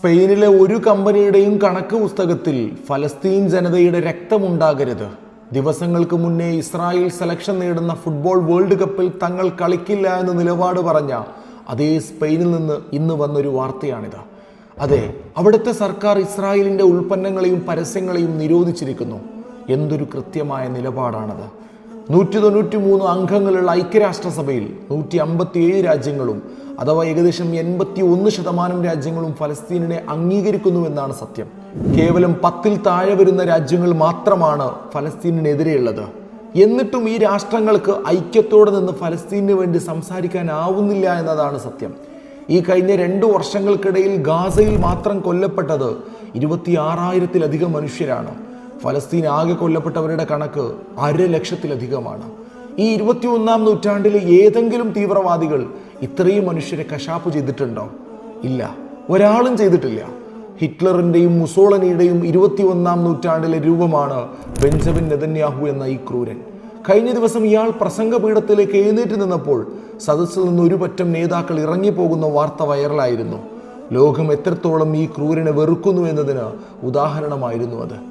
സ്പെയിനിലെ ഒരു കമ്പനിയുടെയും കണക്ക് പുസ്തകത്തിൽ ഫലസ്തീൻ ജനതയുടെ രക്തമുണ്ടാകരുത്. ദിവസങ്ങൾക്ക് മുന്നേ ഇസ്രായേൽ സെലക്ഷൻ നേടുന്ന ഫുട്ബോൾ വേൾഡ് കപ്പിൽ തങ്ങൾ കളിക്കില്ല എന്ന നിലപാട് പറഞ്ഞ അതേ സ്പെയിനിൽ നിന്ന് ഇന്ന് വന്നൊരു വാർത്തയാണിത്. അതെ അവിടുത്തെ സർക്കാർ ഇസ്രായേലിന്റെ ഉൽപ്പന്നങ്ങളെയും പരസ്യങ്ങളെയും നിരോധിച്ചിരിക്കുന്നു. എന്തൊരു കൃത്യമായ നിലപാടാണത്. നൂറ്റി തൊണ്ണൂറ്റി മൂന്ന് അംഗങ്ങളുള്ള ഐക്യരാഷ്ട്രസഭയിൽ നൂറ്റി അമ്പത്തിയേഴ് രാജ്യങ്ങളും അഥവാ ഏകദേശം എൺപത്തി ഒന്ന് ശതമാനം രാജ്യങ്ങളും ഫലസ്തീനിനെ അംഗീകരിക്കുന്നുവെന്നാണ് സത്യം. കേവലം പത്തിൽ താഴെ വരുന്ന രാജ്യങ്ങൾ മാത്രമാണ് ഫലസ്തീനിനെതിരെയുള്ളത്. എന്നിട്ടും ഈ രാഷ്ട്രങ്ങൾക്ക് ഐക്യത്തോടെ നിന്ന് ഫലസ്തീനു വേണ്ടി സംസാരിക്കാനാവുന്നില്ല എന്നതാണ് സത്യം. ഈ കഴിഞ്ഞ രണ്ടു വർഷങ്ങൾക്കിടയിൽ ഗാസയിൽ മാത്രം കൊല്ലപ്പെട്ടത് ഇരുപത്തി ആറായിരത്തിലധികം മനുഷ്യരാണ്. ഫലസ്തീൻ ആകെ കൊല്ലപ്പെട്ടവരുടെ കണക്ക് അര ലക്ഷത്തിലധികമാണ് ഈ ഇരുപത്തിയൊന്നാം നൂറ്റാണ്ടിൽ ഏതെങ്കിലും തീവ്രവാദികൾ ഇത്രയും മനുഷ്യരെ കശാപ്പ് ചെയ്തിട്ടുണ്ടോ? ഇല്ല. ഒരാളും ചെയ്തിട്ടില്ല. ഹിറ്റ്ലറിന്റെയും മുസോളനിയുടെയും ഇരുപത്തിയൊന്നാം നൂറ്റാണ്ടിലെ രൂപമാണ് ബെഞ്ചമിൻ നെതന്യാഹു എന്ന ഈ ക്രൂരൻ. കഴിഞ്ഞ ദിവസം ഇയാൾ പ്രസംഗപീഠത്തിലേക്ക് എഴുന്നേറ്റ് നിന്നപ്പോൾ സദസ്സിൽ നിന്ന് ഒരു പറ്റം നേതാക്കൾ ഇറങ്ങിപ്പോകുന്ന വാർത്ത വൈറലായിരുന്നു. ലോകം എത്രത്തോളം ഈ ക്രൂരനെ വെറുക്കുന്നു എന്നതിന് ഉദാഹരണമായിരുന്നു അത്.